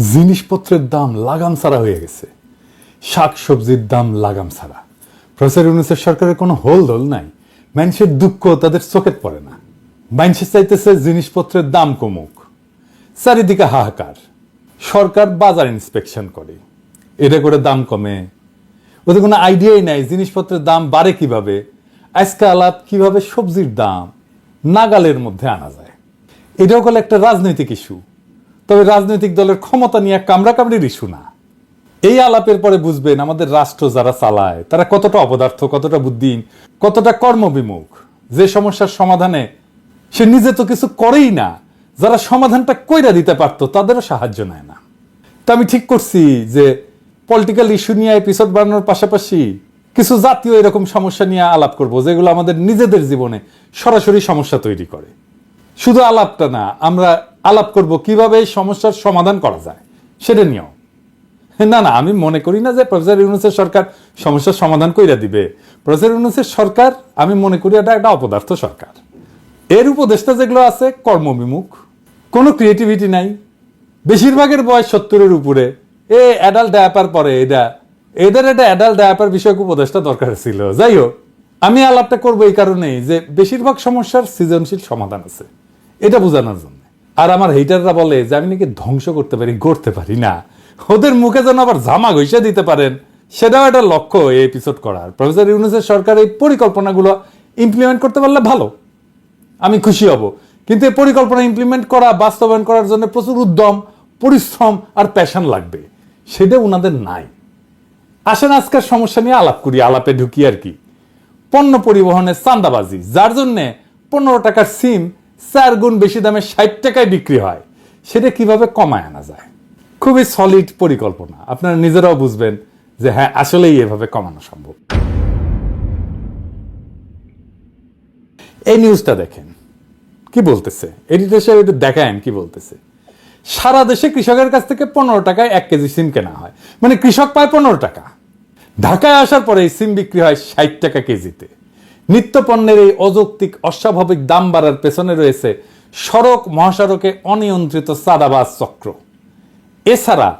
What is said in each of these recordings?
জিনিসপত্রের দাম লাগাম ছাড়া হয়ে গেছে। শাক সবজির দাম লাগাম ছাড়া। প্রফেসর ইউনুসের সরকারের কোনো হোল দোল নাই। মানুষের দুঃখ তাদের চোখে পড়ে না। মানুষের চাইতেছে জিনিসপত্রের দাম কমুক। চারিদিকে হাহাকার। সরকার বাজার ইন্সপেকশন করে। এটা করে দাম কমে। ওদের কোনো আইডিয়াই নাই জিনিসপত্রের দাম বাড়ে কীভাবে। আজকে আলাপ কীভাবে সবজির দাম নাগালের মধ্যে আনা যায়। এটাও হলো একটা রাজনৈতিক ইস্যু। তবে রাজনৈতিক দলের ক্ষমতা নিয়ে কামড়া কামড়ির ইস্যু না। এই আলাপের পরে বুঝবেন আমাদের রাষ্ট্র যারা চালায়, তারা কতটা অপদার্থ, কতটা বুদ্ধিহীন, কতটা কর্মবিমুখ। যে সমস্যার সমাধানে সে নিজে তো কিছু করেই না, যারা সমাধানটা কইরা দিতে পারতো, তাদেরও সাহায্য নেয় না। তো আমি ঠিক করছি যে পলিটিক্যাল ইস্যু নিয়ে এপিসোড বানানোর পাশাপাশি কিছু জাতীয় এরকম সমস্যা নিয়ে আলাপ করব, যেগুলো আমাদের নিজেদের জীবনে সরাসরি সমস্যা তৈরি করে। শুধু আলাপটা না, আমরা আলাপ করব, কীভাবে এই সমস্যার সমাধান করা যায়, সেটা নিয়েও। না না, আমি মনে করি না যে প্রফেসর ইউনুসের সরকার সমস্যার সমাধান কইরা দিবে। প্রফেসর ইউনুসের সরকার, আমি মনে করি এটা একটা অপদার্থ সরকার। এর উপদেষ্টা যেগুলো আছে, কর্মবিমুখ, কোনো ক্রিয়েটিভিটি নাই, বেশিরভাগের বয়স সত্তরের উপরে। এ অ্যাডাল্ট ডায়াপার পরে এটা এদের একটা অ্যাডাল্ট ডায়াপার বিষয়ক উপদেষ্টা দরকার ছিল। যাই হোক, আমি আলাপটা করব এই কারণেই যে বেশিরভাগ সমস্যার সৃজনশীল সমাধান আছে। এটা বোঝানোর জন্য। আর আমার হেটাররা বলে যে, আমি নাকি ধ্বংস করতে পারি, গড়তে পারি না। ওদের মুখে যেন আবার জামা ঘষে দিতে পারেন। সেটাও একটা লক্ষ্য এই এপিসোড করার। প্রফেসর ইউনুসের সরকার এই পরিকল্পনাগুলো ইমপ্লিমেন্ট করতে পারলে ভালো। আমি খুশি হব। কিন্তু এই পরিকল্পনা ইমপ্লিমেন্ট করা, বাস্তবায়ন করার জন্য প্রচুর উদ্যম, পরিশ্রম আর প্যাশন লাগবে। সেটা ওনাদের নাই। আসেন, আজকের সমস্যা নিয়ে আলাপ করি। আলাপে ঢুকি আর কি। পণ্য পরিবহনের চান্দাবাজি যার জন্যে পনেরো টাকার সিম চার গুণ বেশি দামে ষাট টাকায় বিক্রি হয়। সেটা কীভাবে কমায় আনা যায়? খুবই সলিড পরিকল্পনা। আপনারা নিজেরাও বুঝবেন যে হ্যাঁ আসলেই এভাবে কমানো সম্ভব। এই নিউজটা দেখেন। কি বলতেছে? এডিটর সাহেব একটু দেখায়েন কি বলতেছে। সারা দেশে কৃষকের কাছ থেকে পনেরো টাকায় এক কেজি সিম কেনা হয়। মানে কৃষক পায় পনেরো টাকা। ঢাকায় আসার পরে সিম বিক্রি হয় ষাট টাকা কেজিতে। নিত্য পণ্যের এই অযৌক্তিক, অস্বাভাবিক দাম বাড়ার পেছনে রয়েছে সড়ক মহাসড়কে অনিয়ন্ত্রিত সাদাবাজ চক্র। এছাড়া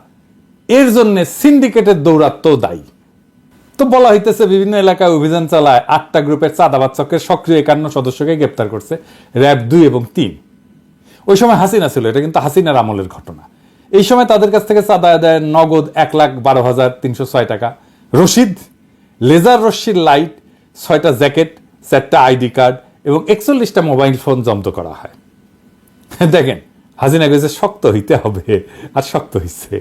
এর জন্য সিন্ডিকেটের দৌরাত্ম দায়ী। তো বলা হইতেছে, বিভিন্ন এলাকায় অভিযান চালায় আটটা গ্রুপের চাঁদাবাদ চক্রের সক্রিয় একান্ন সদস্যকে গ্রেপ্তার করছে র্যাব দুই এবং তিন। ওই সময় হাসিনা ছিল, এটা কিন্তু হাসিনার আমলের ঘটনা। এই সময় তাদের কাছ থেকে চাঁদা দেয় নগদ এক লাখ বারো হাজার তিনশো ছয় টাকা। রশিদ, লেজার রশ্মির লাইট ছয়টা জ্যাকেট, চারটা আইডি কার্ড এবং একচল্লিশটা মোবাইল ফোন জব্দ করা হয়। দেখেন, হাসিনা গেছে শক্ত হইতে হবে, আর শক্ত হইছে।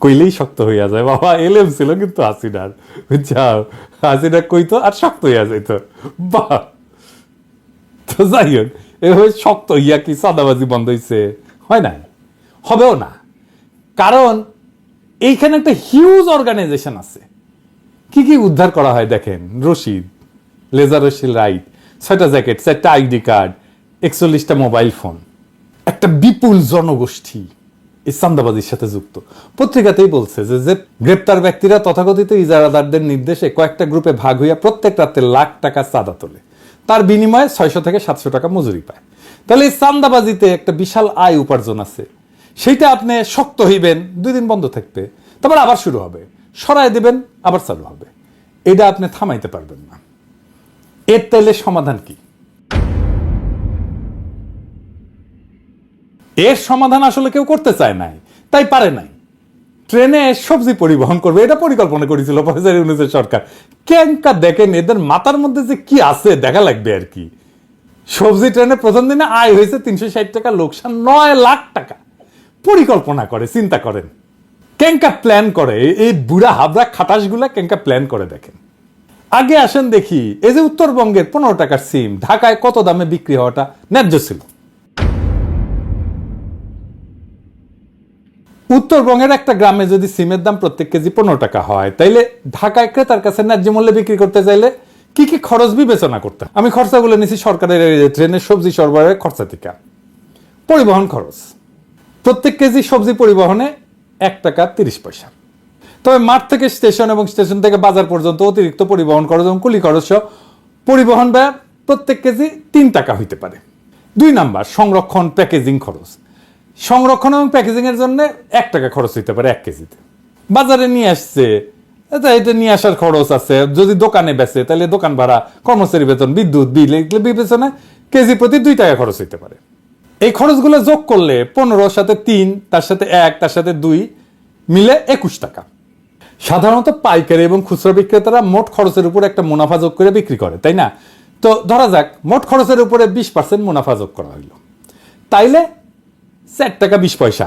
কইলেই শক্ত হইয়া যায়। বাবা, এলেম ছিল কিন্তু হাসিনার, বুঝছাও? হাসিনা কইতো আর শক্ত হইয়া যাইত। বাহ তো যাই হোক, এভাবে শক্ত হইয়া কি সাদাবাজি বন্ধ হইছে? হয় না হবেও না। কারণ, এইখানে একটা হিউজ অর্গানাইজেশন আছে। কি কি উদ্ধার করা হয় দেখেন, রশিদ। লেজার রশিল রাইট ছয়টা জ্যাকেট, চারটা আইডি কার্ড, একচল্লিশটা মোবাইল ফোন। একটা বিপুল জনগোষ্ঠী এই চান্দাবাজির সাথে যুক্ত। পত্রিকাতেই বলছে যে যে গ্রেপ্তার ব্যক্তিরা তথাকথিত ইজারাদারদের নির্দেশে কয়েকটা গ্রুপে ভাগ হইয়া প্রত্যেক রাতে লাখ টাকা চাঁদা তোলে। তার বিনিময়ে ছয়শো থেকে সাতশো টাকা মজুরি পায়। তাহলে এই চান্দাবাজিতে একটা বিশাল আয় উপার্জন আছে। সেইটা আপনি শক্ত হইবেন, দুই দিন বন্ধ থাকবে তারপর আবার শুরু হবে। সরাই দেবেন, আবার চালু হবে। এটা আপনি থামাইতে পারবেন না। এর তাইলে সমাধান কি? এর সমাধান আসলে কেউ করতে চায় নাই, তাই পারে নাই। ট্রেনে সবজি পরিবহন করবে, এটা পরিকল্পনা করেছিল সরকার। ক্যাঙ্কা দেখেন, এদের মাথার মধ্যে যে কি আছে, দেখা লাগবে আর কি। সবজি ট্রেনে প্রথম দিনে আয় হয়েছে তিনশো ষাট টাকা, লোকসান নয় লাখ টাকা। পরিকল্পনা করে, চিন্তা করেন। ক্যাঙ্কা প্ল্যান করে, এই বুড়া হাবড়া খাটাসগুলা ক্যাঙ্কা প্ল্যান করে দেখেন। আগে আসেন দেখি, এই যে উত্তরবঙ্গের পনেরো টাকার সিম, ঢাকায় কত দামে বিক্রি হওয়াটা ন্যায্য ছিল? উত্তরবঙ্গের একটা গ্রামে যদি সিমের দাম প্রত্যেক কেজি পনেরো টাকা হয়, তাইলে ঢাকায় ক্রেতার কাছে ন্যায্য মূল্যে বিক্রি করতে চাইলে কি কি খরচ বিবেচনা করতে? আমি খরচাগুলো নিছি সরকারের ট্রেনের সবজি সরবরাহের খরচা থেকে। পরিবহন খরচ। প্রত্যেক কেজি সবজি পরিবহনে এক টাকা তিরিশ পয়সা। তবে মাঠ থেকে স্টেশন এবং স্টেশন থেকে বাজার পর্যন্ত অতিরিক্ত পরিবহন খরচ এবং কুলি খরচ পরিবহন ব্যয় প্রত্যেক কেজি তিন টাকা হইতে পারে। দুই নাম্বার, সংরক্ষণ প্যাকেজিং খরচ। সংরক্ষণ এবং প্যাকেজিং এর জন্য এক টাকা খরচ হইতে পারে এক কেজিতে। বাজারে নিয়ে আসছে এটা এটা নিয়ে আসার খরচ আছে। যদি দোকানে বেচে, তাহলে দোকান ভাড়া, কর্মচারী বেতন, বিদ্যুৎ বিল, এগুলো বিবেচনায় কেজি প্রতি দুই টাকা খরচ হইতে পারে। এই খরচগুলো যোগ করলে পনেরোর সাথে তিন, তার সাথে এক, তার সাথে দুই মিলে একুশ টাকা। সাধারণত পাইকারি এবং খুচরা বিক্রেতারা মোট খরচের উপর একটা মুনাফা যোগ করে বিক্রি করে, তাই না? তো ধরা যাক, মোট খরচের উপরে বিশ পার্সেন্ট মুনাফা যোগ করা হইল। তাইলে চার টাকা বিশ পয়সা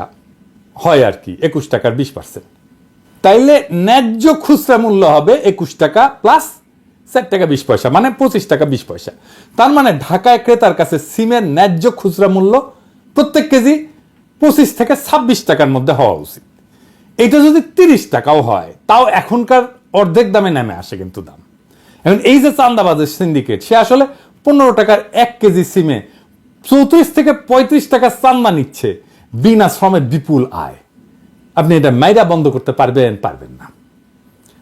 হয় আর কি, একুশ টাকার বিশ পার্সেন্ট তাইলে ন্যায্য খুচরা মূল্য হবে একুশ টাকা প্লাস চার টাকা বিশ পয়সা মানে পঁচিশ টাকা বিশ পয়সা। তার মানে ঢাকায় ক্রেতার কাছে সিমের ন্যায্য খুচরা মূল্য প্রত্যেক কেজি পঁচিশ থেকে ছাব্বিশ টাকার মধ্যে হওয়া উচিত। এটা যদি তিরিশ টাকাও হয়, তাও এখনকার অর্ধেক দামে নেমে আসে কিন্তু দাম। এখন এই যে চান্দাবাজের সিন্ডিকেট সে আসলে পনেরো টাকার এক কেজি সিমে চৌত্রিশ থেকে পঁয়ত্রিশ টাকা চান্দা নিচ্ছে বিনা শ্রমের বিপুল আয়। আপনি এটা মাইরা বন্ধ করতে পারবেন পারবেন না।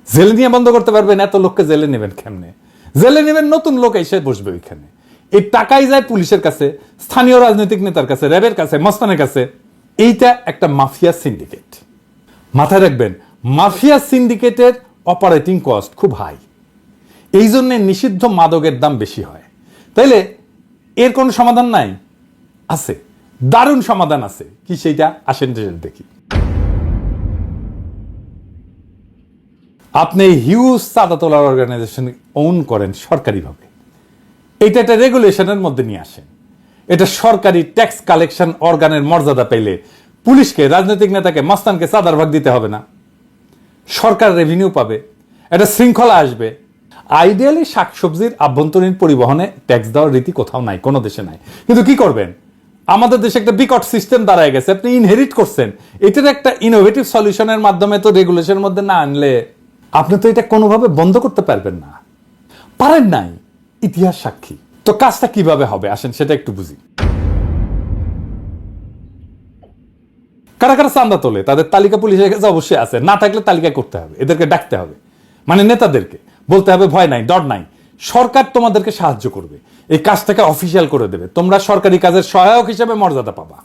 জেলে নিয়ে বন্ধ করতে পারবেন, এত লোককে জেলে নেবেন কেমনে? জেলে নেবেন, নতুন লোক এসে বসবে ওইখানে। এই টাকাই যায় পুলিশের কাছে, স্থানীয় রাজনৈতিক নেতার কাছে, র্যাবের কাছে, মস্তানের কাছে। এইটা একটা মাফিয়া সিন্ডিকেট মাথায় রাখবেন, মাফিয়া সিন্ডিকেটের অপারেটিং কস্ট খুব হাই এই জন্য নিষিদ্ধ মাদকের দাম বেশি হয়। তাইলে এর কোনো সমাধান নাই? আছে। দারুণ সমাধান আছে। কি সেইটা? আসেন দেখি। আপনি হিউজ চাঁদা তোলার অর্গানাইজেশন ওন করেন সরকারিভাবে। এটা একটা রেগুলেশনের মধ্যে নিয়ে আসেন। এটা সরকারি ট্যাক্স কালেকশন অর্গানের মর্যাদা পেলে পুলিশকে, রাজনৈতিক নেতাকে, মাস্তানকে চাঁদার ভাগ দিতে হবে না। সরকার রেভিনিউ পাবে, একটা শৃঙ্খলা আসবে। আইডিয়ালি শাকসবজির আভ্যন্তরীণ পরিবহনে ট্যাক্স দেওয়ার রীতি কোথাও নাই, কোনো দেশে নাই। কিন্তু কি করবেন? আমাদের দেশে একটা বিকট সিস্টেম দাঁড়ায় গেছে, আপনি ইনহেরিট করছেন। এটার একটা ইনোভেটিভ সলিউশনের মাধ্যমে তো রেগুলেশনের মধ্যে না আনলে আপনি তো এটা কোনোভাবে বন্ধ করতে পারবেন না। পারেন নাই, ইতিহাস সাক্ষী। তো কাজটা কীভাবে হবে? আসেন, সেটা একটু বুঝি। কারা কারা চান্দা তোলে? তাদের তালিকা পুলিশের কাছে অবশ্যই আছে। না থাকলে তালিকা করতে হবে, এদেরকে ডাকতে হবে। মানে নেতাদেরকে। বলতে হবে ভয় নাই, ডর নাই। সরকার তোমাদেরকে সাহায্য করবে। এই কাজটাকে অফিসিয়াল করে দেবে। তোমরা সরকারি কাজের সহায়ক হিসেবে মর্যাদা পাবা।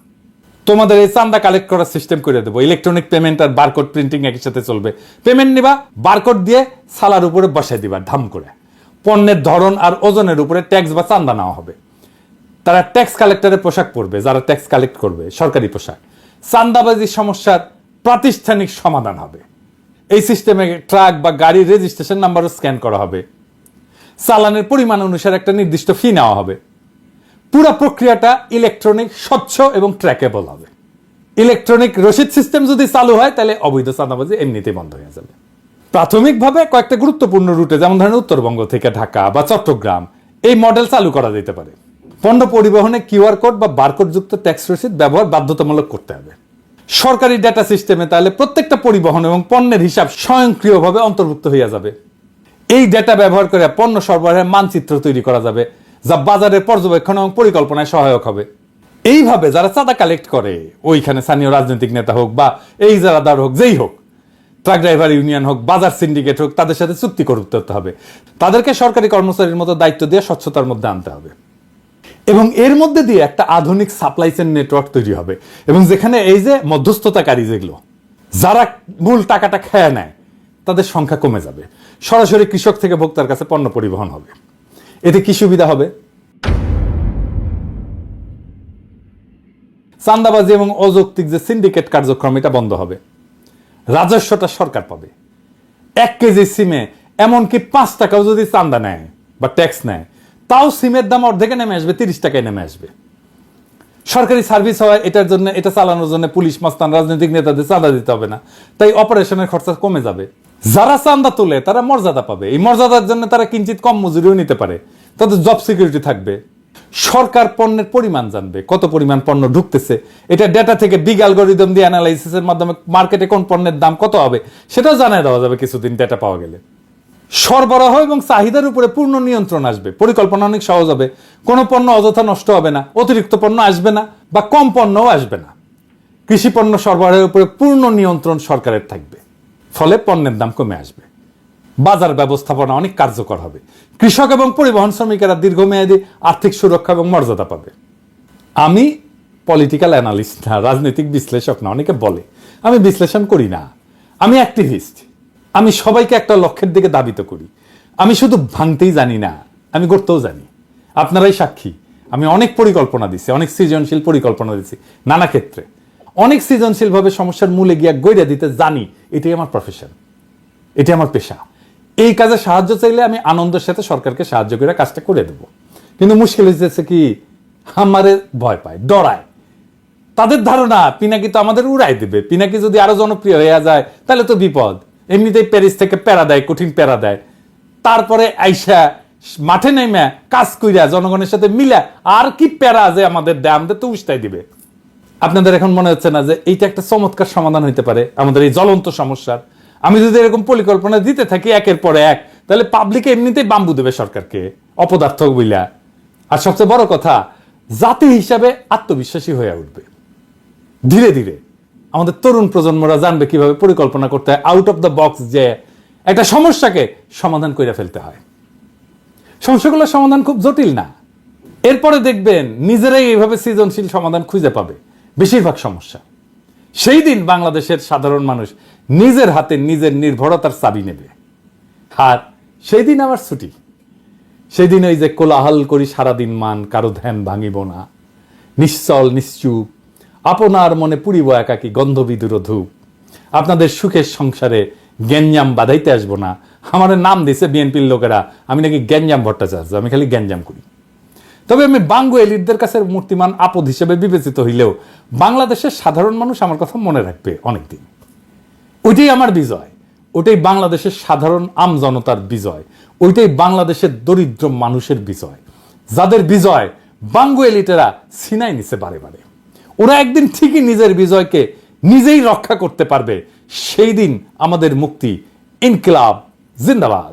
তোমাদের এই চান্দা কালেক্ট করার সিস্টেম করে দেবো। ইলেকট্রনিক পেমেন্ট আর বারকোড প্রিন্টিং একই সাথে চলবে। পেমেন্ট নিবা বারকোড দিয়ে সালার উপরে বসাই দিবা ধাম করে। পণ্যের ধরন আর ওজনের উপরে ট্যাক্স বা চান্দা নেওয়া হবে। তারা ট্যাক্স কালেক্টরের পোশাক পরবে, যারা ট্যাক্স কালেক্ট করবে, সরকারি পোশাক। চান্দাবাজি সমস্যার প্রাতিষ্ঠানিক সমাধান হবে। এই সিস্টেমে ট্রাক বা গাড়ির রেজিস্ট্রেশন নাম্বারও স্ক্যান করা হবে। চালানের পরিমাণ অনুসারে একটা নির্দিষ্ট ফি নেওয়া হবে। পুরো প্রক্রিয়াটা ইলেকট্রনিক, স্বচ্ছ এবং ট্র্যাকেবল হবে। ইলেকট্রনিক রসিদ সিস্টেম যদি চালু হয়, তাহলে অবৈধ চাঁদাবাজি এমনিতেই বন্ধ হয়ে যাবে। প্রাথমিকভাবে কয়েকটা গুরুত্বপূর্ণ রুটে, যেমন ধরেন উত্তরবঙ্গ থেকে ঢাকা বা চট্টগ্রাম, এই মডেল চালু করা যেতে পারে। পণ্য পরিবহনে কিউআর কোড বা বারকোড যুক্ত ট্যাক্স রসিদ ব্যবহার বাধ্যতামূলক করতে হবে। সরকারি ডেটা সিস্টেমে তাহলে প্রত্যেকটা পরিবহন এবং পণ্যের হিসাব স্বয়ংক্রিয়ভাবে অন্তর্ভুক্ত হইয়া যাবে। এই ডেটা ব্যবহার করে পণ্য সরবরাহের মানচিত্র তৈরি করা যাবে, যা বাজারের পর্যবেক্ষণ এবং পরিকল্পনায় সহায়ক হবে। এইভাবে যারা চাঁদা কালেক্ট করে, ওইখানে স্থানীয় রাজনৈতিক নেতা হোক বা এই যারা হোক, যেই হোক ট্রাক ড্রাইভার ইউনিয়ন হোক, বাজার সিন্ডিকেট হোক, তাদের সাথে চুক্তি করতে হবে। তাদেরকে সরকারি কর্মচারীর মতো দায়িত্ব দিয়ে স্বচ্ছতার মধ্যে আনতে হবে। এবং এর মধ্যে দিয়ে একটা আধুনিক সাপ্লাই চেন নেটওয়ার্ক তৈরি হবে। এবং যেখানে এই যে মধ্যস্থতাকারী যেগুলো, যারা মূল টাকাটা খেয়ে নেয়, তাদের সংখ্যা কমে যাবে। সরাসরি কৃষক থেকে ভোক্তার কাছে পণ্য পরিবহন হবে। এতে কি সুবিধা হবে? চান্দাবাজি এবং অযৌক্তিক যে সিন্ডিকেট কার্যক্রম, এটা বন্ধ হবে। রাজস্বটা সরকার পাবে। এক কেজি সিমে এমনকি পাঁচ টাকাও যদি চান্দা নেয় বা ট্যাক্স নেয় তাও সিমের দাম অর্ধেকে নেমে আসবে, তিরিশ টাকায় নেমে আসবে। সরকারি সার্ভিস হয় এটার জন্য, এটা চালানোর জন্য পুলিশ, মাস্তান, রাজনৈতিক নেতাদের চাঁদা দিতে হবে না। তাই অপারেশনের খরচা কমে যাবে। যারা চান্দা তোলে, তারা মর্যাদা পাবে। এই মর্যাদার জন্য তারা কিঞ্চিত কম মজুরিও নিতে পারে। তাদের জব সিকিউরিটি থাকবে। সরকার পণ্যের পরিমাণ জানবে। কত পরিমাণ পণ্য ঢুকতেছে। এটা ডেটা থেকে বিগ অ্যালগোরিদম দিয়ে অ্যানালাইসিসের মাধ্যমে মার্কেটে কোন পণ্যের দাম কত হবে, সেটাও জানিয়ে দেওয়া যাবে কিছুদিন ডেটা পাওয়া গেলে। সরবরাহ এবং চাহিদার উপরে পূর্ণ নিয়ন্ত্রণ আসবে। পরিকল্পনা অনেক সহজ হবে। কোনো পণ্য অযথা নষ্ট হবে না, অতিরিক্ত পণ্য আসবে না বা কম পণ্যও আসবে না। কৃষি পণ্য সরবরাহের উপরে পূর্ণ নিয়ন্ত্রণ সরকারের থাকবে। ফলে পণ্যের দাম কমে আসবে। বাজার ব্যবস্থাপনা অনেক কার্যকর হবে। কৃষক এবং পরিবহন শ্রমিকেরা দীর্ঘমেয়াদী আর্থিক সুরক্ষা এবং মর্যাদা পাবে। আমি পলিটিক্যাল অ্যানালিস্ট না, রাজনৈতিক বিশ্লেষক না, অনেকে বলে। আমি বিশ্লেষণ করি না। আমি অ্যাক্টিভিস্ট আমি সবাইকে একটা লক্ষ্যের দিকে দাবিত করি। আমি শুধু ভাঙতেই জানি না, আমি করতেও জানি। আপনারাই সাক্ষী, আমি অনেক পরিকল্পনা দিচ্ছি অনেক সৃজনশীল পরিকল্পনা দিচ্ছি নানা ক্ষেত্রে। অনেক সৃজনশীলভাবে সমস্যার মূলে গিয়া গৈরা দিতে জানি, এটাই আমার প্রফেশন এটি আমার পেশা। এই কাজে সাহায্য চাইলে আমি আনন্দের সাথে সরকারকে সাহায্য করে কাজটা করে দেব। কিন্তু মুশকিল হয়েছে কি, আমারে ভয় পায়, ডরায়। তাদের ধারণা, পিনাকি তো আমাদের উড়াই দেবে, পিনাকি যদি আরও জনপ্রিয় হয়ে যায়, তাহলে তো বিপদ। এমনিতেই প্যারিস থেকে প্যারা দেয়, কঠিন প্যারা দেয়। তারপরে আইসা মাঠে নেমে কাজ কইরা জনগণের সাথে মিলা আর কি প্যারা যে আমাদের দেয়, আমাদের তো উস্তাই দিবে। আপনাদের এখন মনে হচ্ছে না যে এইটা একটা চমৎকার সমাধান হইতে পারে, আমাদের এই জ্বলন্ত সমস্যার। আমি যদি এরকম পরিকল্পনা দিতে থাকি একের পর এক, তাহলে পাবলিক এমনিতেই বাম্বু দেবে সরকারকে অপদার্থ বইলা। আর সবচেয়ে বড় কথা, জাতি হিসাবে আত্মবিশ্বাসী হয়ে উঠবে। ধীরে ধীরে। আমাদের তরুণ প্রজন্মরা জানবে কীভাবে পরিকল্পনা করতে হয়। আউট অফ দ্য বক্স যে একটা সমস্যাকে সমাধান করে ফেলতে হয়। সমস্যাগুলোর সমাধান খুব জটিল না। এরপরে দেখবেন নিজেরাই এইভাবে সৃজনশীল সমাধান খুঁজে পাবে। বেশিরভাগ সমস্যা। সেই দিন বাংলাদেশের সাধারণ মানুষ নিজের হাতে নিজের নির্ভরতার চাবি নেবে। আর সেই দিন আমার ছুটি। সেই দিন ওই যে কোলাহল করি সারাদিন মান, কারও ধ্যান ভাঙিব না। নিশ্চল, নিশ্চুপ আপনার মনে পুরিব একাকি গন্ধবিদুর ধূপ আপনাদের সুখের সংসারে গ্যাঞ্জাম বাধাইতে আসব না। আমার নাম দিছে বিএনপির লোকেরা, আমি নাকি গ্যাঞ্জাম ভট্টাচার্য, আমি খালি গ্যাঞ্জাম করি। তবে আমি বাঙ্গু এলিটদের কাছে মূর্তিমান আপদ হিসেবে বিবেচিত হইলেও বাংলাদেশের সাধারণ মানুষ আমার কথা মনে রাখবে অনেকদিন। ওইটাই আমার বিজয়, ওইটাই বাংলাদেশের সাধারণ আম জনতার বিজয়, ওইটাই বাংলাদেশের দরিদ্র মানুষের বিজয়। যাদের বিজয় বাঙ্গু এলিটেরা সিনাই নিছে বারে বারে। ওরা একদিন ঠিকই নিজের বিজয়কে নিজেই রক্ষা করতে পারবে। সেই দিন আমাদের মুক্তি ইনকিলাব, জিন্দাবাদ।